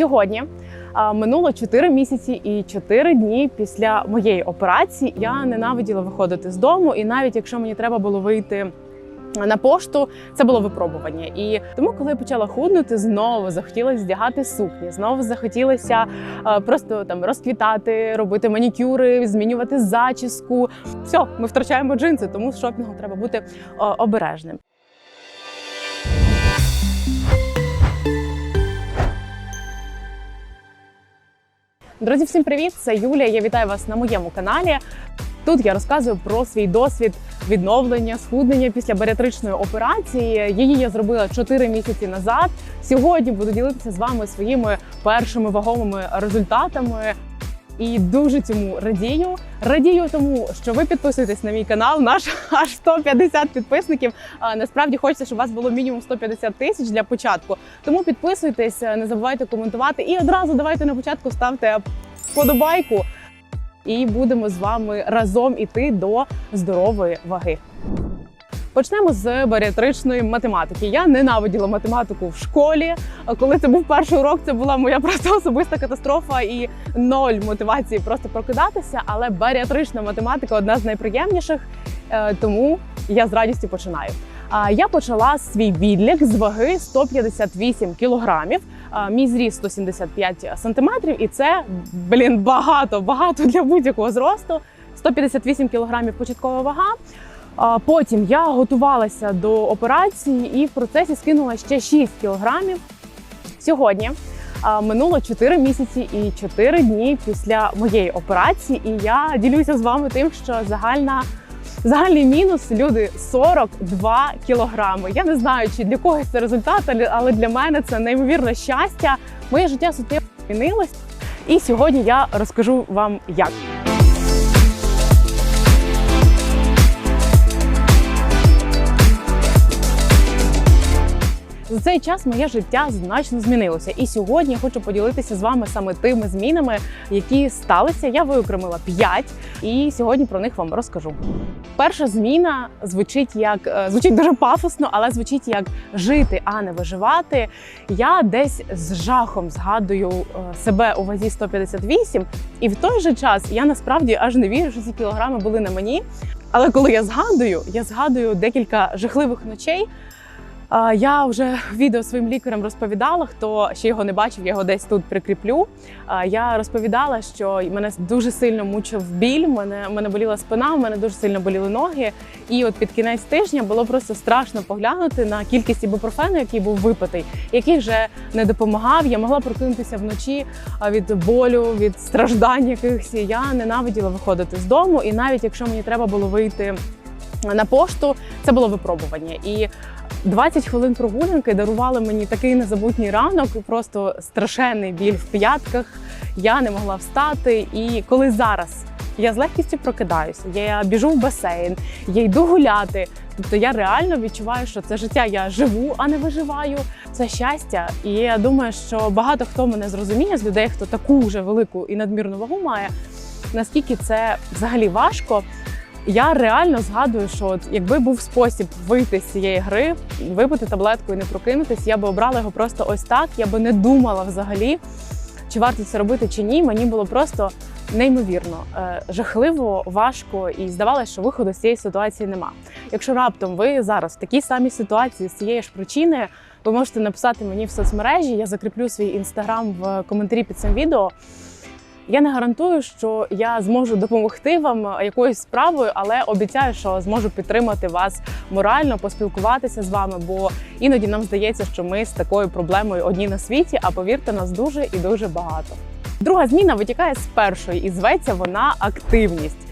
Сьогодні минуло 4 місяці і 4 дні після моєї операції. Я ненавиділа виходити з дому, і навіть якщо мені треба було вийти. На пошту це було випробування, і тому, коли я почала худнути, знову захотілося здягати сукні, знову захотілося е, просто там розквітати, робити манікюри, змінювати зачіску. Все, ми втрачаємо джинси, тому з шопінгом треба бути е, обережним. Друзі, всім привіт! Це Юлія. Я вітаю вас на моєму каналі. Тут я розказую про свій досвід відновлення, схуднення після баріатричної операції. Її я зробила 4 місяці назад. Сьогодні буду ділитися з вами своїми першими вагомими результатами. І дуже цьому радію. Радію тому, що ви підписуєтесь на мій канал. Наш аж 150 підписників. А, насправді хочеться, щоб у вас було мінімум 150 тисяч для початку. Тому підписуйтесь, не забувайте коментувати і одразу давайте на початку ставте вподобайку. І будемо з вами разом іти до здорової ваги. Почнемо з баріатричної математики. Я ненавиділа математику в школі. Коли це був перший урок, це була моя просто особиста катастрофа і ноль мотивації просто прокидатися. Але баріатрична математика одна з найприємніших, е, тому я з радістю починаю. Я почала свій відлік з ваги 158 кілограмів. Мій зріст 175 сантиметрів, і це блін багато, багато для будь-якого зросту. 158 кілограмів початкова вага. Потім я готувалася до операції і в процесі скинула ще 6 кілограмів. Сьогодні минуло 4 місяці і 4 дні після моєї операції, і я ділюся з вами тим, що загальна. Загальний мінус люди 42 кілограми. Я не знаю, чи для когось це результат, але для мене це неймовірне щастя. Моє життя суттєво змінилось. І сьогодні я розкажу вам як. За цей час моє життя значно змінилося, і сьогодні я хочу поділитися з вами саме тими змінами, які сталися. Я виокремила 5, і сьогодні про них вам розкажу. Перша зміна звучить як е, звучить дуже пафосно, але звучить як жити, а не виживати. Я десь з жахом згадую е, себе у вазі 158, і в той же час я насправді аж не вірю, що ці кілограми були на мені. Але коли я згадую, я згадую декілька жахливих ночей. Я вже відео своїм лікарям розповідала. Хто ще його не бачив, я його десь тут прикріплю. Я розповідала, що мене дуже сильно мучив біль. Мене мене боліла спина, мене дуже сильно боліли ноги. І от під кінець тижня було просто страшно поглянути на кількість ібупрофену, який був випитий, який вже не допомагав. Я могла прокинутися вночі від болю, від страждань якихось. Я ненавиділа виходити з дому, і навіть якщо мені треба було вийти на пошту, це було випробування. І 20 хвилин прогулянки дарували мені такий незабутній ранок, просто страшенний біль в п'ятках. Я не могла встати. І коли зараз я з легкістю прокидаюся, я біжу в басейн, я йду гуляти. Тобто я реально відчуваю, що це життя я живу, а не виживаю. Це щастя. І я думаю, що багато хто мене зрозуміє з людей, хто таку вже велику і надмірну вагу має, наскільки це взагалі важко. Я реально згадую, що от якби був спосіб вийти з цієї гри, випити таблетку і не прокинутись, я би обрала його просто ось так. Я би не думала взагалі, чи варто це робити чи ні. Мені було просто неймовірно е, жахливо, важко і здавалося, що виходу з цієї ситуації нема. Якщо раптом ви зараз в такій самій ситуації з цієї ж причини, ви можете написати мені в соцмережі. Я закріплю свій інстаграм в коментарі під цим відео. Я не гарантую, що я зможу допомогти вам якоюсь справою, але обіцяю, що зможу підтримати вас морально, поспілкуватися з вами, бо іноді нам здається, що ми з такою проблемою одні на світі, а повірте, нас дуже і дуже багато. Друга зміна витікає з першої, і зветься вона активність.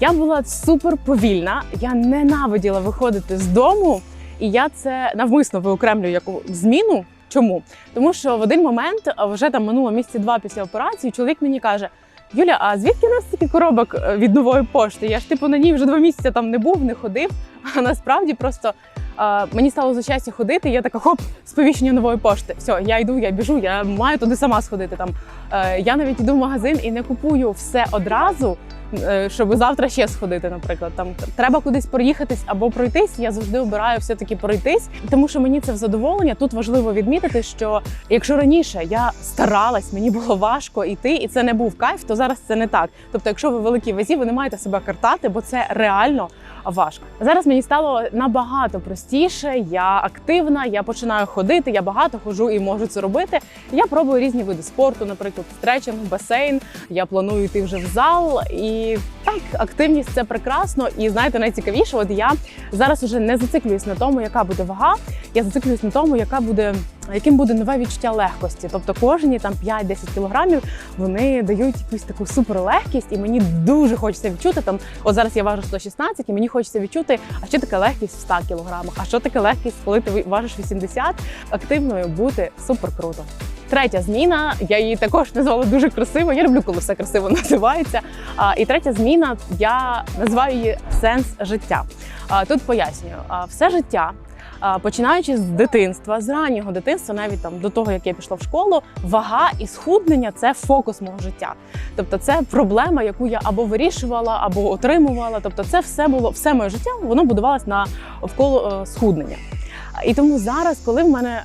Я була супер повільна, я ненавиділа виходити з дому, і я це навмисно виокремлюю як зміну. Чому? Тому що в один момент, вже там минуло місяці два після операції, чоловік мені каже: Юля, а звідки у нас стільки коробок е, від нової пошти? Я ж типу на ній вже два місяці там не був, не ходив. А насправді просто а, мені стало за щастя ходити. Я така хоп, сповіщення нової пошти. Все, я йду, я біжу, я маю туди сама сходити. Там е, я навіть йду в магазин і не купую все одразу. Е, щоб завтра ще сходити. Наприклад, там треба кудись проїхатись або пройтись. Я завжди обираю все таки пройтись, тому що мені це в задоволення. Тут важливо відмітити, що якщо раніше я старалась, мені було важко йти, і це не був кайф, то зараз це не так. Тобто, якщо ви великі вазі, ви не маєте себе картати, бо це реально важко. Зараз мені стало набагато простіше. Я активна, я починаю ходити, я багато ходжу і можу це робити. Я пробую різні види спорту, наприклад, стретчинг, басейн. Я планую йти вже в зал. І так, активність це прекрасно. І знаєте, найцікавіше, от я зараз уже не зациклююсь на тому, яка буде вага. Я зациклююсь на тому, яка буде. Яким буде нове відчуття легкості, тобто кожні там 5-10 кілограмів вони дають якусь таку суперлегкість, і мені дуже хочеться відчути там. От зараз я важу 116, і мені хочеться відчути, а що таке легкість в 100 кілограмах, а що таке легкість, коли ти важиш 80, активною бути супер круто. Третя зміна, я її також назвала дуже красиво. Я люблю, коли все красиво називається. А, і третя зміна, я називаю її сенс життя. А, тут пояснюю, а, все життя. Починаючи з дитинства, з раннього дитинства, навіть там до того, як я пішла в школу, вага і схуднення це фокус мого життя. Тобто, це проблема, яку я або вирішувала, або отримувала. Тобто, це все було все моє життя, воно будувалось на вколо е, схуднення. І тому зараз, коли в мене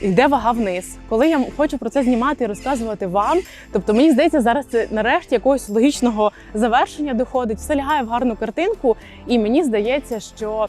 йде вага вниз, коли я хочу про це знімати і розказувати вам, тобто мені здається, зараз це нарешті якогось логічного завершення доходить, все лягає в гарну картинку, і мені здається, що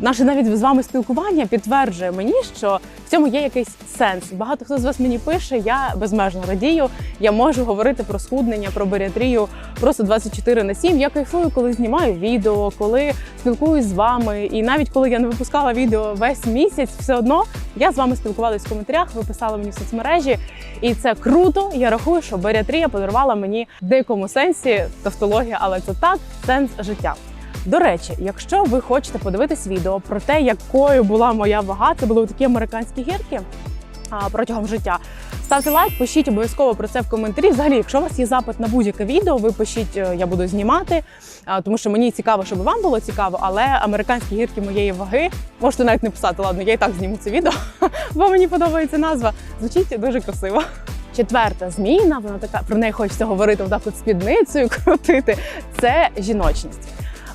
наше навіть з вами спілкування підтверджує мені, що в цьому є якийсь сенс. Багато хто з вас мені пише, я безмежно радію. Я можу говорити про схуднення, про баріатрію просто 24 на 7. Я кайфую, коли знімаю відео, коли спілкуюсь з вами. І навіть коли я не випускала відео весь місяць, все одно я з вами спілкувалася в коментарях, ви писали мені в соцмережі, і це круто. Я рахую, що баріатрія подарувала мені в деякому сенсі тавтологія, але це так сенс життя. До речі, якщо ви хочете подивитись відео про те, якою була моя вага, це були такі американські гірки протягом життя. Ставте лайк, пишіть обов'язково про це в коментарі. Взагалі, якщо у вас є запит на будь-яке відео, ви пишіть, е, я буду знімати, тому що мені цікаво, щоб вам було цікаво, але американські гірки моєї ваги можете навіть не писати. Ладно, я і так зніму це відео, бо мені подобається назва. Звучить дуже красиво. Четверта зміна, вона така про неї хочеться говорити отак от спідницею, крутити. Це жіночність.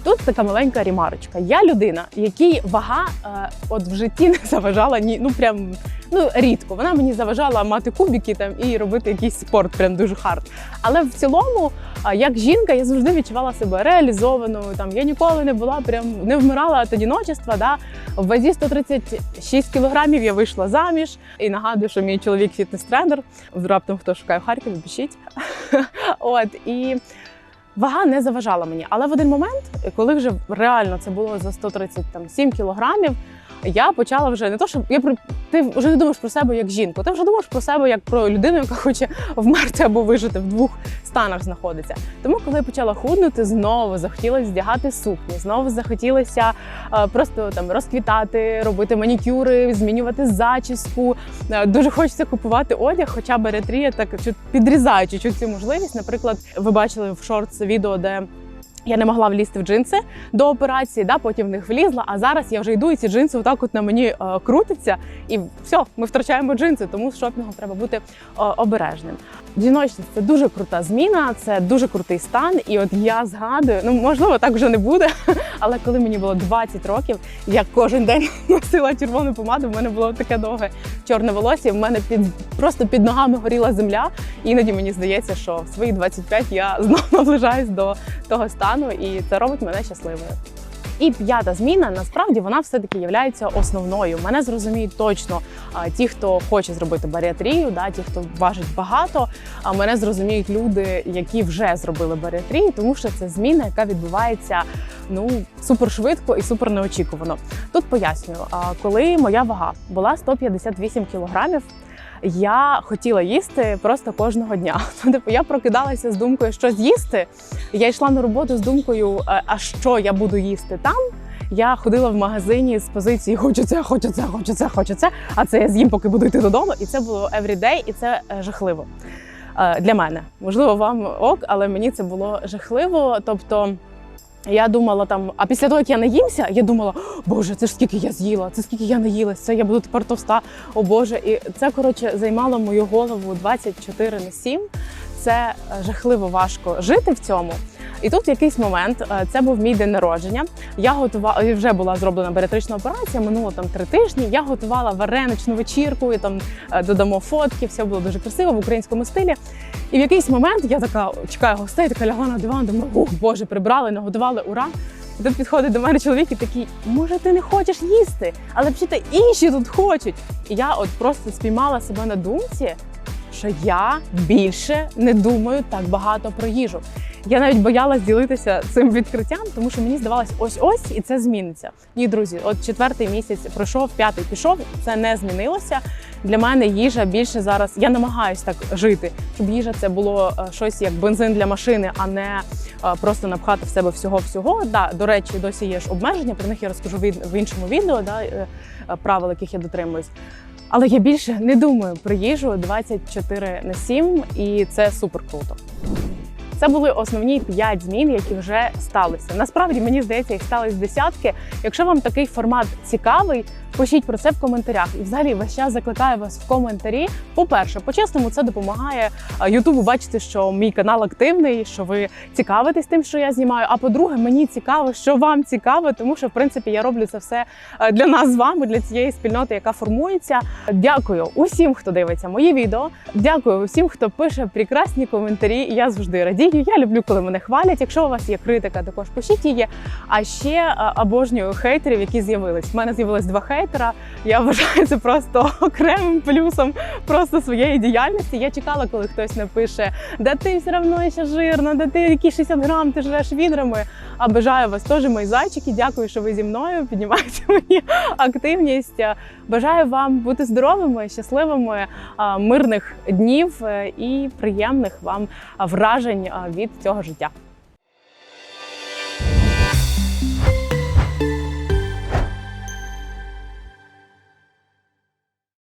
Тут така маленька рімарочка. Я людина, якій вага е, от в житті не заважала ні, ну прям ну рідко. Вона мені заважала мати кубики там і робити якийсь спорт, прям дуже хард. Але в цілому, е, як жінка, я завжди відчувала себе реалізованою. Там я ніколи не була прям не вмирала від одіночества. Да? В вазі 136 кілограмів я вийшла заміж. І нагадую, що мій чоловік фітнес-тренер. Раптом хто шукає в Харкові, пишіть. От і. Вага не заважала мені, але в один момент, коли вже реально це було за 137 кілограмів, я почала вже не то, що я ти вже не думаєш про себе як жінку, ти вже думаєш про себе як про людину, яка хоче вмерти або вижити в двох станах знаходиться. Тому, коли я почала худнути, знову захотілося здягати сукні, знову захотілося е, просто там розквітати, робити манікюри, змінювати зачіску. Е, дуже хочеться купувати одяг, хоча беретрія так чуть підрізає чуть цю можливість. Наприклад, ви бачили в шортс відео, де я не могла влізти в джинси до операції, да, потім в них влізла. А зараз я вже йду, і ці джинси отак от на мені е, крутяться, і все, ми втрачаємо джинси, тому з шопінгом треба бути е, обережним. Жіночність це дуже крута зміна, це дуже крутий стан. І от я згадую, ну можливо, так вже не буде. Але коли мені було 20 років, я кожен день носила червону помаду. В мене було таке довге чорне волосся. В мене під просто під ногами горіла земля. Іноді мені здається, що в свої 25 я знову наближаюсь до того стану, і це робить мене щасливою. І п'ята зміна насправді вона все-таки є основною. Мене зрозуміють точно ті, хто хоче зробити баріатрію, да, ті, хто важить багато. А мене зрозуміють люди, які вже зробили баріатрію, тому що це зміна, яка відбувається ну супер швидко і супер неочікувано. Тут пояснюю, коли моя вага була 158 кілограмів. Я хотіла їсти просто кожного дня. Типу, я прокидалася з думкою, що з'їсти. Я йшла на роботу з думкою, «Е, а що я буду їсти там. Я ходила в магазині з позиції хочу це, хочу це, хочу це, хочу це. А це я з'їм, поки буду йти додому. І це було everyday, і це е, жахливо Е, для мене. Можливо, вам ок, але мені це було жахливо. Тобто. Я думала там, а після того, як я наїмся, я думала, боже, це ж скільки я з'їла, це скільки я наїлася, це я буду тепер товста, о Боже. І це коротше займало мою голову 24 на 7. Це е, жахливо важко жити в цьому. І тут в якийсь момент е, це був мій день народження. Я готувала вже була зроблена баріатрична операція. Минуло там три тижні. Я готувала вареничну вечірку, і там е, додамо фотки. Все було дуже красиво в українському стилі. І в якийсь момент я така чекаю гостей, така лягла на диван, думаю, ох, боже, прибрали, нагодували, ура. І тут підходить до мене чоловік і такий, може, ти не хочеш їсти, але взагалі інші тут хочуть. І я от просто спіймала себе на думці, що я більше не думаю так багато про їжу. Я навіть боялась ділитися цим відкриттям, тому що мені здавалось, ось ось і це зміниться. Ні, друзі, от четвертий місяць пройшов, п'ятий пішов. Це не змінилося. Для мене їжа більше зараз. Я намагаюсь так жити, щоб їжа це було е, щось як бензин для машини, а не е, просто напхати в себе всього всього. Да, до речі, досі є ж обмеження. Про них я розкажу в іншому відео, да, е, правил, яких я дотримуюсь. Але я більше не думаю про їжу 24 на 7, і це супер круто. Це були основні п'ять змін, які вже сталися. Насправді мені здається, їх стались десятки. Якщо вам такий формат цікавий, пишіть про це в коментарях. І взагалі весь час закликаю вас в коментарі. По-перше, по-чесному, це допомагає Ютубу бачити, що мій канал активний, що ви цікавитесь тим, що я знімаю. А по-друге, мені цікаво, що вам цікаво, тому що в принципі я роблю це все е, для нас з вами, для цієї спільноти, яка формується. Дякую усім, хто дивиться мої відео. Дякую усім, хто пише прекрасні коментарі. Я завжди радію. Я люблю, коли мене хвалять. Якщо у вас є критика, також пишіть її. А ще обожнюю хейтерів, які з'явились. У мене з'явилось два хейтера. Я вважаю це просто окремим плюсом просто своєї діяльності. Я чекала, коли хтось напише, да ти все одно ще жирна, да ти які 60 грам, ти живеш відрами. А бажаю вас теж, мої зайчики. Дякую, що ви зі мною. Піднімаєте мені активність. Бажаю вам бути здоровими, щасливими, мирних днів е, і приємних вам вражень від цього життя.